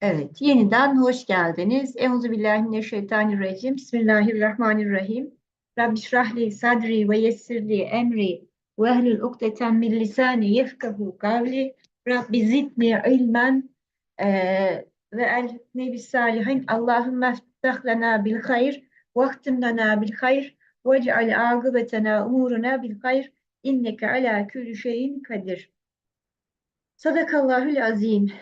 Evet, yeniden hoş geldiniz. Euzubillahimineşşeytanirracim. Bismillahirrahmanirrahim. Rabbi şrahli sadri ve yessirli emri ve ehlül ukdeten min lisani yefkahu kavli. Rabbi zidni ilmen eee, ve elhikni bis salihin. Allahümme ftah bil hayr ve ahtim bil hayr ve ceal akıbetena umuruna bil hayr. İnneke ala külli şeyin kadir. Sadakallahül azim.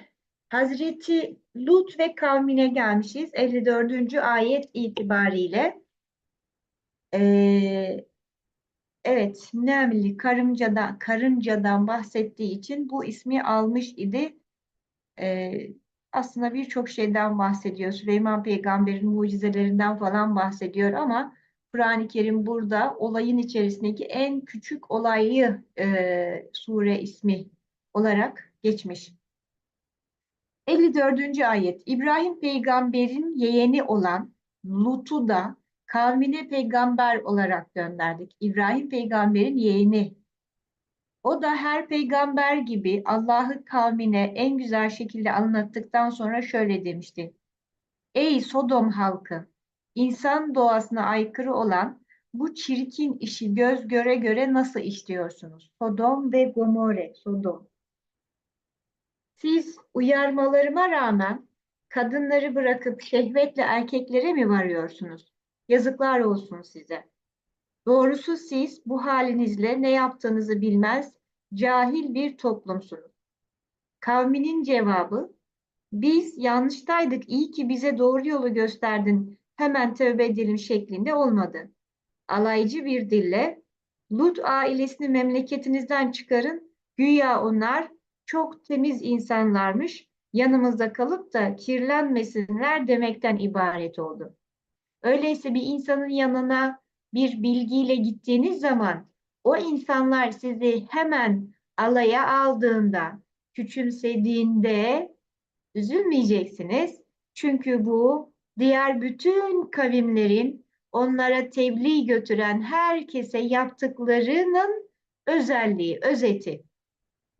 Hazreti Lut ve kavmine gelmişiz 54. ayet itibariyle. Ee, evet, Nemli karıncadan, karıncadan bahsettiği için bu ismi almış idi. Ee, aslında birçok şeyden bahsediyor. Süleyman peygamberin mucizelerinden falan bahsediyor ama Kur'an-ı Kerim burada olayın içerisindeki en küçük olayı e, sure ismi olarak geçmiş. 54. ayet İbrahim peygamberin yeğeni olan Lut'u da kavmine peygamber olarak gönderdik. İbrahim peygamberin yeğeni. O da her peygamber gibi Allah'ı kavmine en güzel şekilde anlattıktan sonra şöyle demişti. Ey Sodom halkı! İnsan doğasına aykırı olan bu çirkin işi göz göre göre nasıl işliyorsunuz? Sodom ve Gomorre, Sodom. Siz uyarmalarıma rağmen kadınları bırakıp şehvetle erkeklere mi varıyorsunuz? Yazıklar olsun size. Doğrusu siz bu halinizle ne yaptığınızı bilmez, cahil bir toplumsunuz. Kavminin cevabı, biz yanlıştaydık, iyi ki bize doğru yolu gösterdin, hemen tövbe edelim şeklinde olmadı. Alaycı bir dille, Lut ailesini memleketinizden çıkarın, güya onlar çok temiz insanlarmış, yanımızda kalıp da kirlenmesinler demekten ibaret oldu. Öyleyse bir insanın yanına bir bilgiyle gittiğiniz zaman o insanlar sizi hemen alaya aldığında, küçümsediğinde üzülmeyeceksiniz. Çünkü bu diğer bütün kavimlerin onlara tebliğ götüren herkese yaptıklarının özelliği, özeti.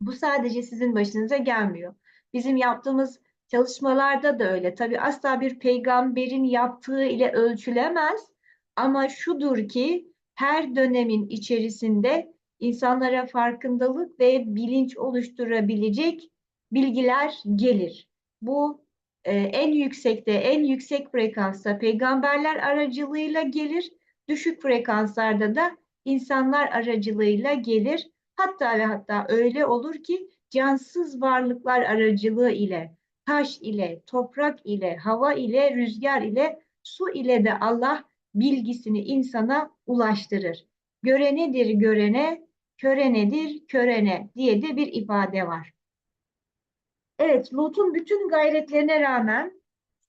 Bu sadece sizin başınıza gelmiyor. Bizim yaptığımız çalışmalarda da öyle. Tabii asla bir peygamberin yaptığı ile ölçülemez. Ama şudur ki her dönemin içerisinde insanlara farkındalık ve bilinç oluşturabilecek bilgiler gelir. Bu e, en yüksekte, en yüksek frekansta peygamberler aracılığıyla gelir. Düşük frekanslarda da insanlar aracılığıyla gelir. Hatta ve hatta öyle olur ki cansız varlıklar aracılığı ile, taş ile, toprak ile, hava ile, rüzgar ile, su ile de Allah bilgisini insana ulaştırır. Görenedir görene, körenedir körene diye de bir ifade var. Evet, Lut'un bütün gayretlerine rağmen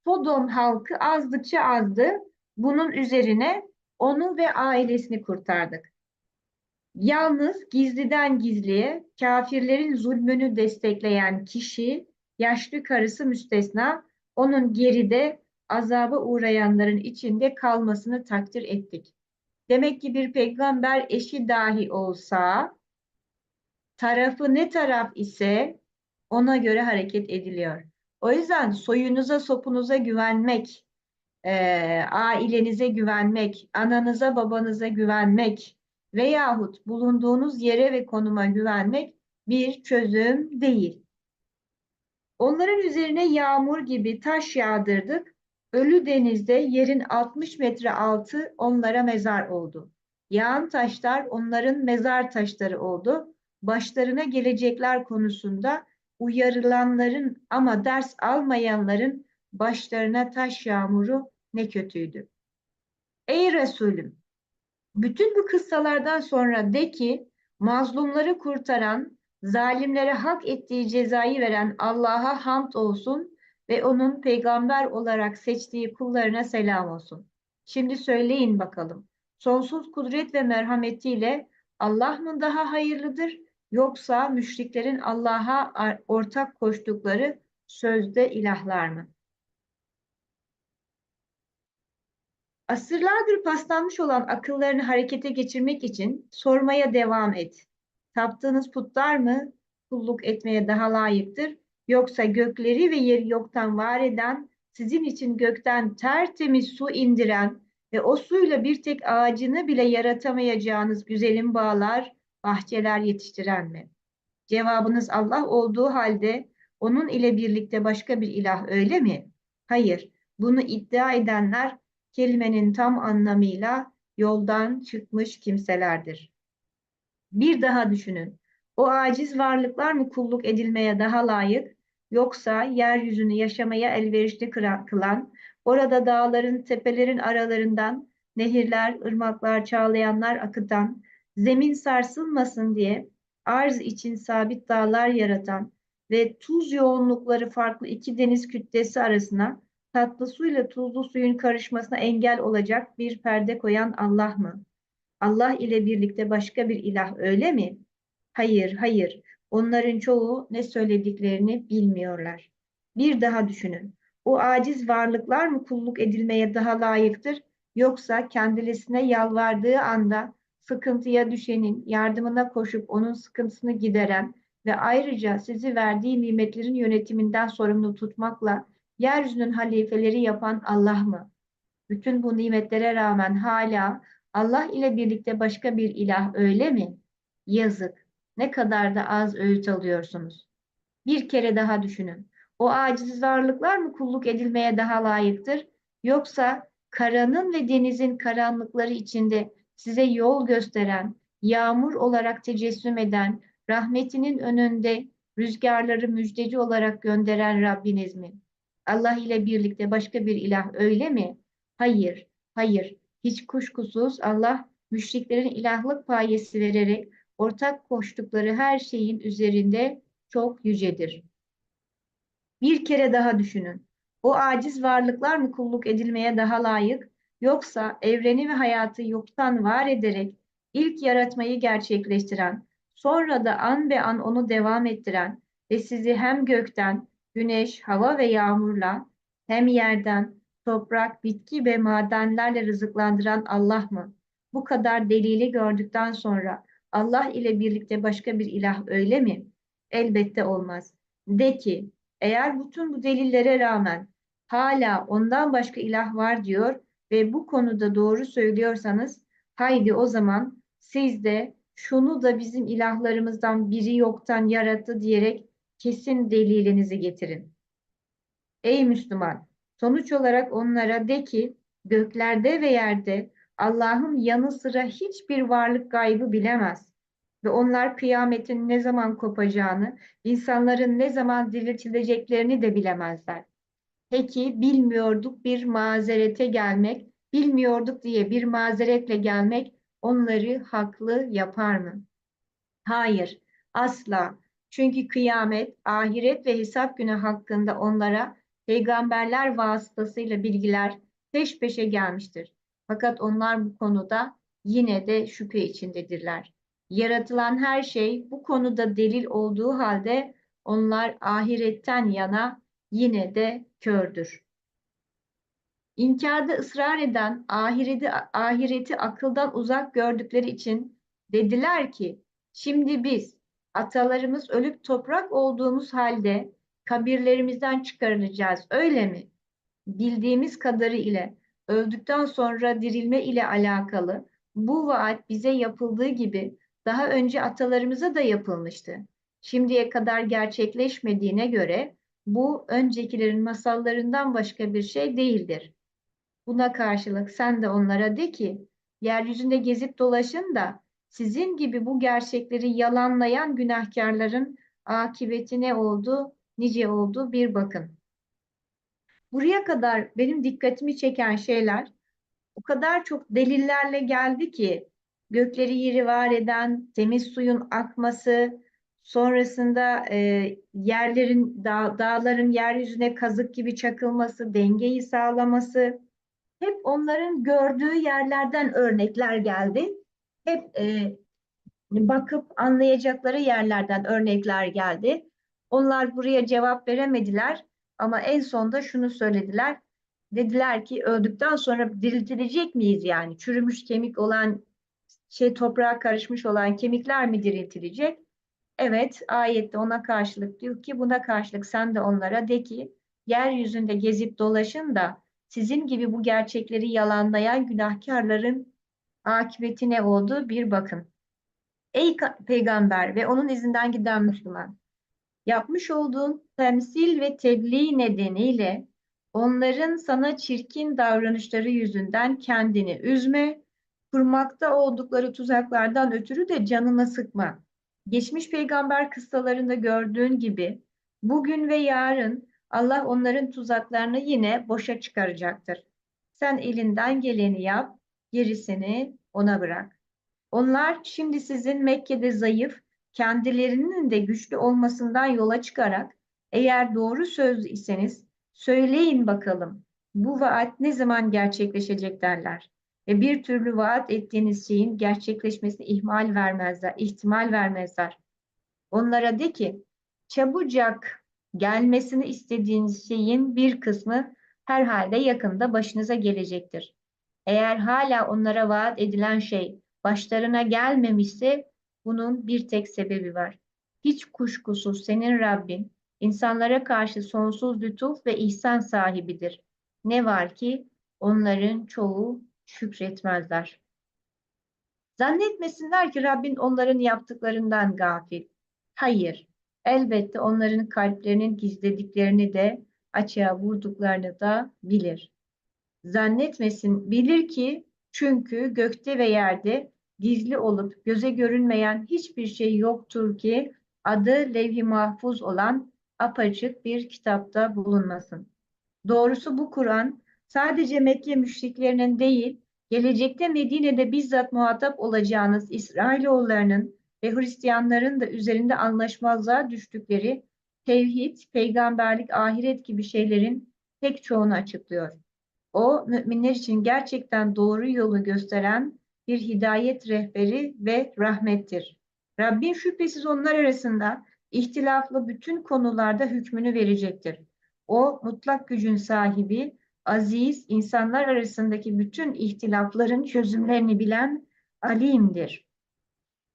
Sodom halkı azdıkça azdı. Bunun üzerine onu ve ailesini kurtardık. Yalnız gizliden gizliye kafirlerin zulmünü destekleyen kişi, yaşlı karısı müstesna, onun geride azaba uğrayanların içinde kalmasını takdir ettik. Demek ki bir peygamber eşi dahi olsa, tarafı ne taraf ise ona göre hareket ediliyor. O yüzden soyunuza, sopunuza güvenmek, e, ailenize güvenmek, ananıza, babanıza güvenmek, veyahut bulunduğunuz yere ve konuma güvenmek bir çözüm değil. Onların üzerine yağmur gibi taş yağdırdık. Ölü denizde yerin 60 metre altı onlara mezar oldu. Yağan taşlar onların mezar taşları oldu. Başlarına gelecekler konusunda uyarılanların ama ders almayanların başlarına taş yağmuru ne kötüydü. Ey Resulüm bütün bu kıssalardan sonra de ki mazlumları kurtaran, zalimlere hak ettiği cezayı veren Allah'a hamd olsun ve onun peygamber olarak seçtiği kullarına selam olsun. Şimdi söyleyin bakalım. Sonsuz kudret ve merhametiyle Allah mı daha hayırlıdır yoksa müşriklerin Allah'a ortak koştukları sözde ilahlar mı? Asırlardır paslanmış olan akıllarını harekete geçirmek için sormaya devam et. Taptığınız putlar mı kulluk etmeye daha layıktır Yoksa gökleri ve yeri yoktan var eden, sizin için gökten tertemiz su indiren ve o suyla bir tek ağacını bile yaratamayacağınız güzelim bağlar, bahçeler yetiştiren mi? Cevabınız Allah olduğu halde onun ile birlikte başka bir ilah öyle mi? Hayır. Bunu iddia edenler kelimenin tam anlamıyla yoldan çıkmış kimselerdir. Bir daha düşünün. O aciz varlıklar mı kulluk edilmeye daha layık, yoksa yeryüzünü yaşamaya elverişli kılan, orada dağların, tepelerin aralarından nehirler, ırmaklar, çağlayanlar akıtan, zemin sarsılmasın diye arz için sabit dağlar yaratan ve tuz yoğunlukları farklı iki deniz kütlesi arasına tatlı suyla tuzlu suyun karışmasına engel olacak bir perde koyan Allah mı? Allah ile birlikte başka bir ilah öyle mi? Hayır, hayır. Onların çoğu ne söylediklerini bilmiyorlar. Bir daha düşünün. O aciz varlıklar mı kulluk edilmeye daha layıktır? Yoksa kendisine yalvardığı anda sıkıntıya düşenin yardımına koşup onun sıkıntısını gideren ve ayrıca sizi verdiği nimetlerin yönetiminden sorumlu tutmakla yeryüzünün halifeleri yapan Allah mı? Bütün bu nimetlere rağmen hala Allah ile birlikte başka bir ilah öyle mi? Yazık. Ne kadar da az öğüt alıyorsunuz. Bir kere daha düşünün. O aciz varlıklar mı kulluk edilmeye daha layıktır? Yoksa karanın ve denizin karanlıkları içinde size yol gösteren, yağmur olarak tecessüm eden, rahmetinin önünde rüzgarları müjdeci olarak gönderen Rabbiniz mi? Allah ile birlikte başka bir ilah öyle mi? Hayır, hayır. Hiç kuşkusuz Allah müşriklerin ilahlık payesi vererek ortak koştukları her şeyin üzerinde çok yücedir. Bir kere daha düşünün. O aciz varlıklar mı kulluk edilmeye daha layık, yoksa evreni ve hayatı yoktan var ederek ilk yaratmayı gerçekleştiren, sonra da an be an onu devam ettiren ve sizi hem gökten, güneş, hava ve yağmurla hem yerden, toprak, bitki ve madenlerle rızıklandıran Allah mı? Bu kadar delili gördükten sonra Allah ile birlikte başka bir ilah öyle mi? Elbette olmaz. De ki, eğer bütün bu delillere rağmen hala ondan başka ilah var diyor ve bu konuda doğru söylüyorsanız, haydi o zaman siz de şunu da bizim ilahlarımızdan biri yoktan yarattı diyerek kesin delilinizi getirin. Ey Müslüman! Sonuç olarak onlara de ki göklerde ve yerde Allah'ın yanı sıra hiçbir varlık gaybı bilemez. Ve onlar kıyametin ne zaman kopacağını, insanların ne zaman diriltileceklerini de bilemezler. Peki bilmiyorduk bir mazerete gelmek, bilmiyorduk diye bir mazeretle gelmek onları haklı yapar mı? Hayır, asla. Çünkü kıyamet, ahiret ve hesap günü hakkında onlara peygamberler vasıtasıyla bilgiler peş peşe gelmiştir. Fakat onlar bu konuda yine de şüphe içindedirler. Yaratılan her şey bu konuda delil olduğu halde onlar ahiretten yana yine de kördür. İnkarda ısrar eden ahireti, ahireti akıldan uzak gördükleri için dediler ki şimdi biz atalarımız ölüp toprak olduğumuz halde kabirlerimizden çıkarılacağız öyle mi? Bildiğimiz kadarı ile öldükten sonra dirilme ile alakalı bu vaat bize yapıldığı gibi daha önce atalarımıza da yapılmıştı. Şimdiye kadar gerçekleşmediğine göre bu öncekilerin masallarından başka bir şey değildir. Buna karşılık sen de onlara de ki, yeryüzünde gezip dolaşın da sizin gibi bu gerçekleri yalanlayan günahkarların akıbeti ne oldu, nice oldu bir bakın. Buraya kadar benim dikkatimi çeken şeyler o kadar çok delillerle geldi ki gökleri yeri var eden, temiz suyun akması, sonrasında e, yerlerin, dağ, dağların yeryüzüne kazık gibi çakılması, dengeyi sağlaması, hep onların gördüğü yerlerden örnekler geldi. Hep e, bakıp anlayacakları yerlerden örnekler geldi. Onlar buraya cevap veremediler ama en sonda şunu söylediler. Dediler ki öldükten sonra diriltilecek miyiz yani? Çürümüş kemik olan şey toprağa karışmış olan kemikler mi diriltilecek? Evet, ayette ona karşılık diyor ki buna karşılık sen de onlara de ki yeryüzünde gezip dolaşın da sizin gibi bu gerçekleri yalanlayan günahkarların akıbeti ne oldu bir bakın. Ey peygamber ve onun izinden giden Müslüman, yapmış olduğun temsil ve tebliğ nedeniyle onların sana çirkin davranışları yüzünden kendini üzme, kurmakta oldukları tuzaklardan ötürü de canını sıkma. Geçmiş peygamber kıssalarında gördüğün gibi bugün ve yarın Allah onların tuzaklarını yine boşa çıkaracaktır. Sen elinden geleni yap, gerisini ona bırak. Onlar şimdi sizin Mekke'de zayıf, kendilerinin de güçlü olmasından yola çıkarak eğer doğru söz iseniz söyleyin bakalım bu vaat ne zaman gerçekleşecek derler. Ve bir türlü vaat ettiğiniz şeyin gerçekleşmesine ihmal vermezler, ihtimal vermezler. Onlara de ki çabucak gelmesini istediğiniz şeyin bir kısmı herhalde yakında başınıza gelecektir. Eğer hala onlara vaat edilen şey başlarına gelmemişse bunun bir tek sebebi var. Hiç kuşkusuz senin Rabbin insanlara karşı sonsuz lütuf ve ihsan sahibidir. Ne var ki onların çoğu şükretmezler. Zannetmesinler ki Rabbin onların yaptıklarından gafil. Hayır, elbette onların kalplerinin gizlediklerini de açığa vurduklarını da bilir. Zannetmesin, bilir ki çünkü gökte ve yerde gizli olup göze görünmeyen hiçbir şey yoktur ki adı levh-i mahfuz olan apaçık bir kitapta bulunmasın. Doğrusu bu Kur'an sadece Mekke müşriklerinin değil, gelecekte Medine'de bizzat muhatap olacağınız İsrailoğullarının ve Hristiyanların da üzerinde anlaşmazlığa düştükleri tevhid, peygamberlik, ahiret gibi şeylerin pek çoğunu açıklıyor. O müminler için gerçekten doğru yolu gösteren bir hidayet rehberi ve rahmettir. Rabbin şüphesiz onlar arasında ihtilaflı bütün konularda hükmünü verecektir. O mutlak gücün sahibi, aziz, insanlar arasındaki bütün ihtilafların çözümlerini bilen alimdir.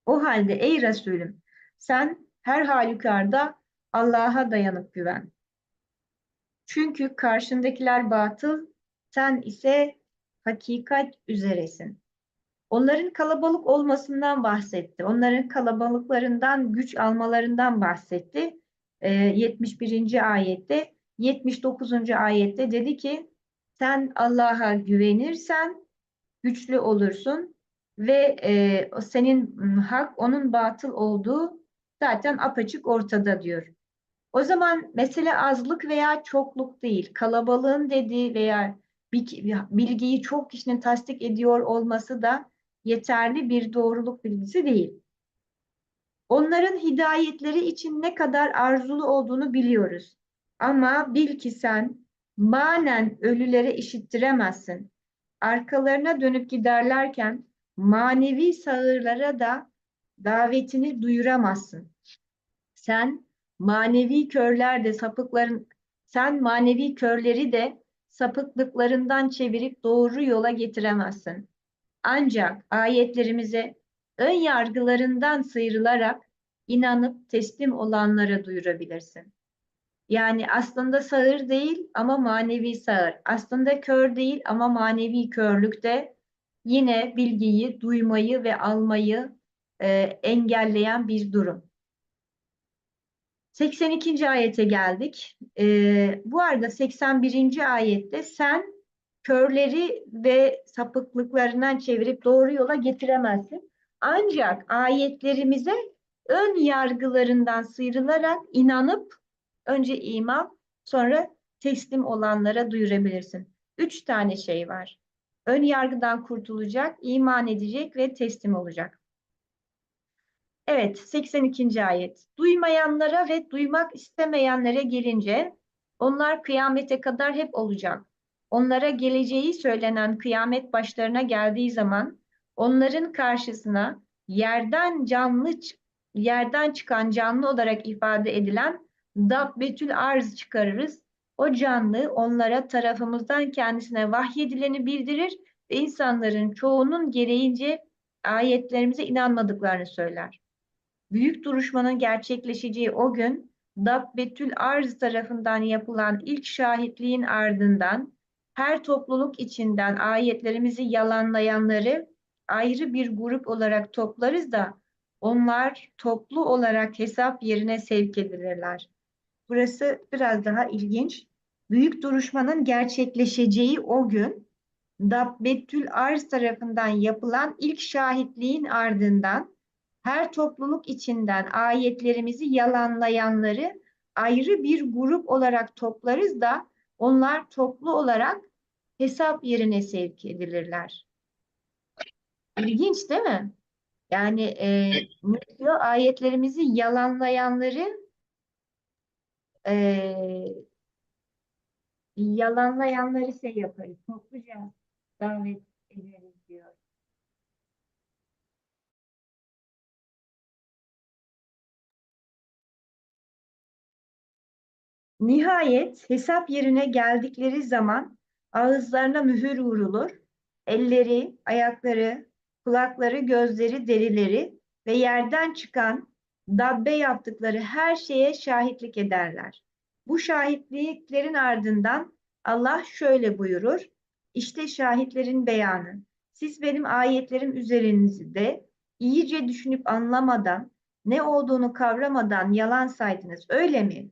O halde ey Resulüm sen her halükarda Allah'a dayanıp güven. Çünkü karşındakiler batıl, sen ise hakikat üzeresin. Onların kalabalık olmasından bahsetti. Onların kalabalıklarından güç almalarından bahsetti. E, ee, 71. ayette, 79. ayette dedi ki sen Allah'a güvenirsen güçlü olursun ve e, senin hak onun batıl olduğu zaten apaçık ortada diyor. O zaman mesele azlık veya çokluk değil, kalabalığın dediği veya bilgiyi çok kişinin tasdik ediyor olması da yeterli bir doğruluk bilgisi değil. Onların hidayetleri için ne kadar arzulu olduğunu biliyoruz. Ama bil ki sen manen ölülere işittiremezsin. Arkalarına dönüp giderlerken manevi sağırlara da davetini duyuramazsın. Sen manevi körler de sapıkların sen manevi körleri de sapıklıklarından çevirip doğru yola getiremezsin. Ancak ayetlerimize ön yargılarından sıyrılarak inanıp teslim olanlara duyurabilirsin. Yani aslında sağır değil ama manevi sağır. Aslında kör değil ama manevi körlükte yine bilgiyi duymayı ve almayı e, engelleyen bir durum. 82. ayete geldik. E, bu arada 81. ayette sen körleri ve sapıklıklarından çevirip doğru yola getiremezsin. Ancak ayetlerimize ön yargılarından sıyrılarak inanıp önce iman sonra teslim olanlara duyurabilirsin. Üç tane şey var. Ön yargıdan kurtulacak, iman edecek ve teslim olacak. Evet, 82. ayet. Duymayanlara ve duymak istemeyenlere gelince onlar kıyamete kadar hep olacak. Onlara geleceği söylenen kıyamet başlarına geldiği zaman onların karşısına yerden canlı yerden çıkan canlı olarak ifade edilen dabbetül arz çıkarırız. O canlı onlara tarafımızdan kendisine vahyedileni bildirir ve insanların çoğunun gereğince ayetlerimize inanmadıklarını söyler. Büyük duruşmanın gerçekleşeceği o gün Dabbetül Arz tarafından yapılan ilk şahitliğin ardından her topluluk içinden ayetlerimizi yalanlayanları ayrı bir grup olarak toplarız da onlar toplu olarak hesap yerine sevk edilirler. Burası biraz daha ilginç. Büyük duruşmanın gerçekleşeceği o gün Dabbetül Arz tarafından yapılan ilk şahitliğin ardından her topluluk içinden ayetlerimizi yalanlayanları ayrı bir grup olarak toplarız da onlar toplu olarak hesap yerine sevk edilirler. İlginç değil mi? Yani e, ne diyor? Ayetlerimizi yalanlayanları e, yalanlayanları şey yaparız. Topluca davet Nihayet hesap yerine geldikleri zaman ağızlarına mühür vurulur. Elleri, ayakları, kulakları, gözleri, derileri ve yerden çıkan dabbe yaptıkları her şeye şahitlik ederler. Bu şahitliklerin ardından Allah şöyle buyurur. İşte şahitlerin beyanı. Siz benim ayetlerim üzerinizde iyice düşünüp anlamadan, ne olduğunu kavramadan yalan saydınız. Öyle mi?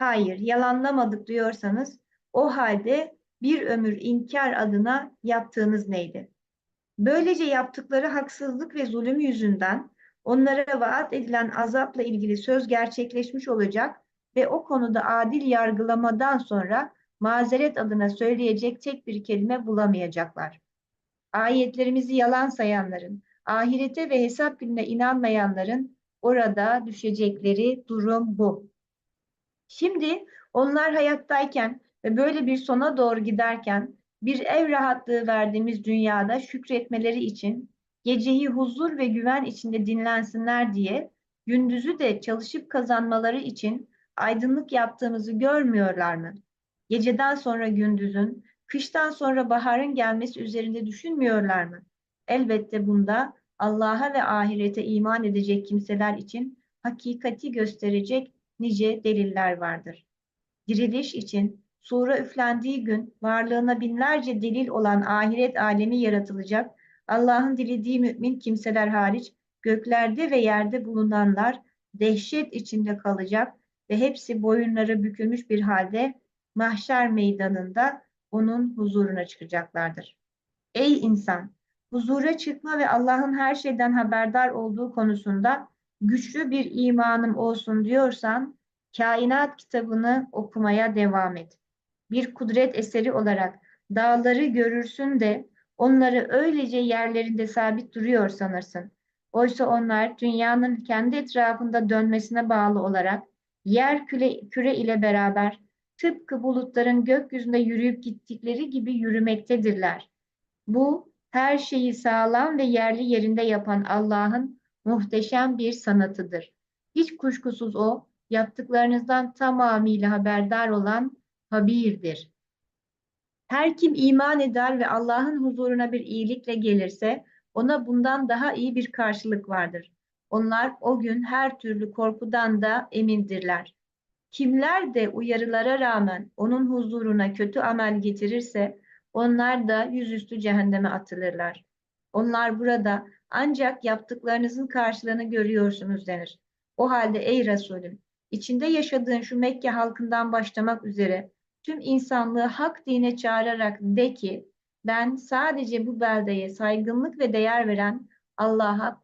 Hayır, yalanlamadık diyorsanız o halde bir ömür inkar adına yaptığınız neydi? Böylece yaptıkları haksızlık ve zulüm yüzünden onlara vaat edilen azapla ilgili söz gerçekleşmiş olacak ve o konuda adil yargılamadan sonra mazeret adına söyleyecek tek bir kelime bulamayacaklar. Ayetlerimizi yalan sayanların, ahirete ve hesap gününe inanmayanların orada düşecekleri durum bu. Şimdi onlar hayattayken ve böyle bir sona doğru giderken bir ev rahatlığı verdiğimiz dünyada şükretmeleri için geceyi huzur ve güven içinde dinlensinler diye gündüzü de çalışıp kazanmaları için aydınlık yaptığımızı görmüyorlar mı? Geceden sonra gündüzün, kıştan sonra baharın gelmesi üzerinde düşünmüyorlar mı? Elbette bunda Allah'a ve ahirete iman edecek kimseler için hakikati gösterecek nice deliller vardır. Diriliş için sura üflendiği gün varlığına binlerce delil olan ahiret alemi yaratılacak. Allah'ın dilediği mümin kimseler hariç göklerde ve yerde bulunanlar dehşet içinde kalacak ve hepsi boyunları bükülmüş bir halde mahşer meydanında onun huzuruna çıkacaklardır. Ey insan! Huzura çıkma ve Allah'ın her şeyden haberdar olduğu konusunda güçlü bir imanım olsun diyorsan, kainat kitabını okumaya devam et. Bir kudret eseri olarak dağları görürsün de onları öylece yerlerinde sabit duruyor sanırsın. Oysa onlar dünyanın kendi etrafında dönmesine bağlı olarak yer küre, küre ile beraber tıpkı bulutların gökyüzünde yürüyüp gittikleri gibi yürümektedirler. Bu her şeyi sağlam ve yerli yerinde yapan Allah'ın muhteşem bir sanatıdır. Hiç kuşkusuz o, yaptıklarınızdan tamamıyla haberdar olan habirdir. Her kim iman eder ve Allah'ın huzuruna bir iyilikle gelirse, ona bundan daha iyi bir karşılık vardır. Onlar o gün her türlü korkudan da emindirler. Kimler de uyarılara rağmen onun huzuruna kötü amel getirirse, onlar da yüzüstü cehenneme atılırlar. Onlar burada ancak yaptıklarınızın karşılığını görüyorsunuz denir. O halde ey Resulüm, içinde yaşadığın şu Mekke halkından başlamak üzere tüm insanlığı hak dine çağırarak de ki, ben sadece bu beldeye saygınlık ve değer veren Allah'a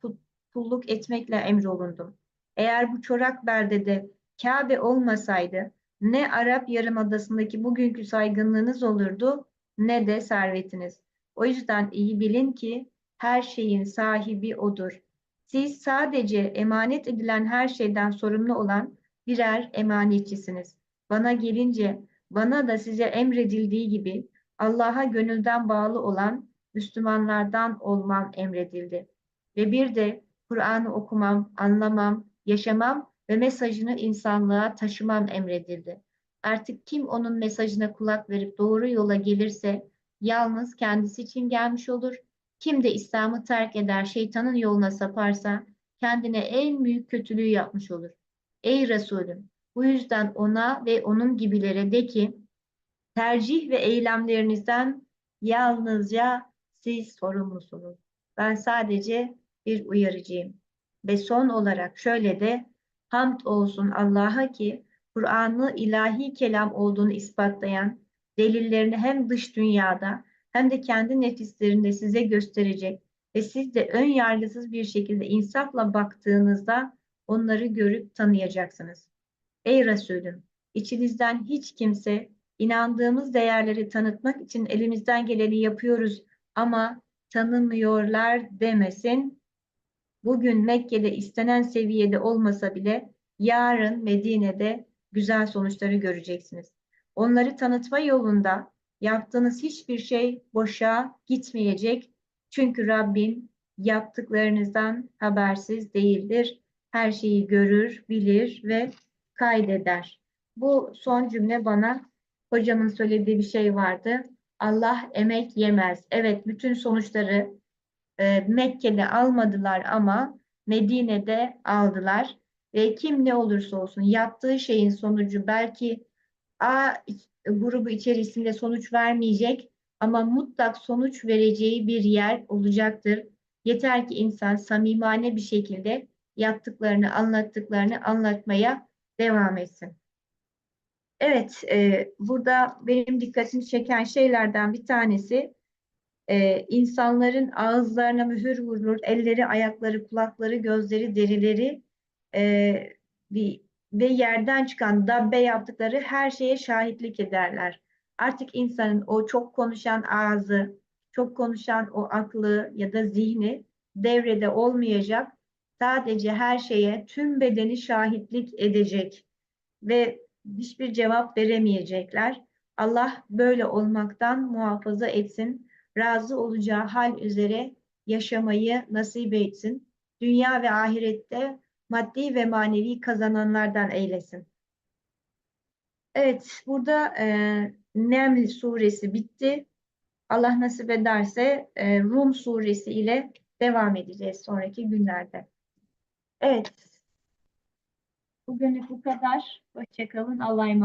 kulluk etmekle emrolundum. Eğer bu çorak beldede Kabe olmasaydı ne Arap Yarımadası'ndaki bugünkü saygınlığınız olurdu ne de servetiniz. O yüzden iyi bilin ki her şeyin sahibi odur. Siz sadece emanet edilen her şeyden sorumlu olan birer emanetçisiniz. Bana gelince bana da size emredildiği gibi Allah'a gönülden bağlı olan Müslümanlardan olmam emredildi. Ve bir de Kur'an'ı okumam, anlamam, yaşamam ve mesajını insanlığa taşımam emredildi. Artık kim onun mesajına kulak verip doğru yola gelirse yalnız kendisi için gelmiş olur. Kim de İslam'ı terk eder, şeytanın yoluna saparsa kendine en büyük kötülüğü yapmış olur. Ey Resulüm, bu yüzden ona ve onun gibilere de ki, tercih ve eylemlerinizden yalnızca siz sorumlusunuz. Ben sadece bir uyarıcıyım. Ve son olarak şöyle de hamd olsun Allah'a ki Kur'an'ı ilahi kelam olduğunu ispatlayan delillerini hem dış dünyada hem de kendi nefislerinde size gösterecek ve siz de ön yargısız bir şekilde insafla baktığınızda onları görüp tanıyacaksınız. Ey Resulüm, içinizden hiç kimse inandığımız değerleri tanıtmak için elimizden geleni yapıyoruz ama tanımıyorlar demesin. Bugün Mekke'de istenen seviyede olmasa bile yarın Medine'de güzel sonuçları göreceksiniz. Onları tanıtma yolunda yaptığınız hiçbir şey boşa gitmeyecek. Çünkü Rabbim yaptıklarınızdan habersiz değildir. Her şeyi görür, bilir ve kaydeder. Bu son cümle bana hocamın söylediği bir şey vardı. Allah emek yemez. Evet, bütün sonuçları e, Mekke'de almadılar ama Medine'de aldılar. Ve kim ne olursa olsun yaptığı şeyin sonucu belki A grubu içerisinde sonuç vermeyecek ama mutlak sonuç vereceği bir yer olacaktır. Yeter ki insan samimane bir şekilde yaptıklarını, anlattıklarını anlatmaya devam etsin. Evet, e, burada benim dikkatimi çeken şeylerden bir tanesi e, insanların ağızlarına mühür vurulur, elleri, ayakları, kulakları, gözleri, derileri e, bir, ve yerden çıkan dabbe yaptıkları her şeye şahitlik ederler. Artık insanın o çok konuşan ağzı, çok konuşan o aklı ya da zihni devrede olmayacak. Sadece her şeye tüm bedeni şahitlik edecek ve hiçbir cevap veremeyecekler. Allah böyle olmaktan muhafaza etsin. Razı olacağı hal üzere yaşamayı nasip etsin. Dünya ve ahirette maddi ve manevi kazananlardan eylesin. Evet, burada e, Neml suresi bitti. Allah nasip ederse e, Rum suresi ile devam edeceğiz sonraki günlerde. Evet, bugünlük bu kadar. Hoşçakalın. Allah'a emanet.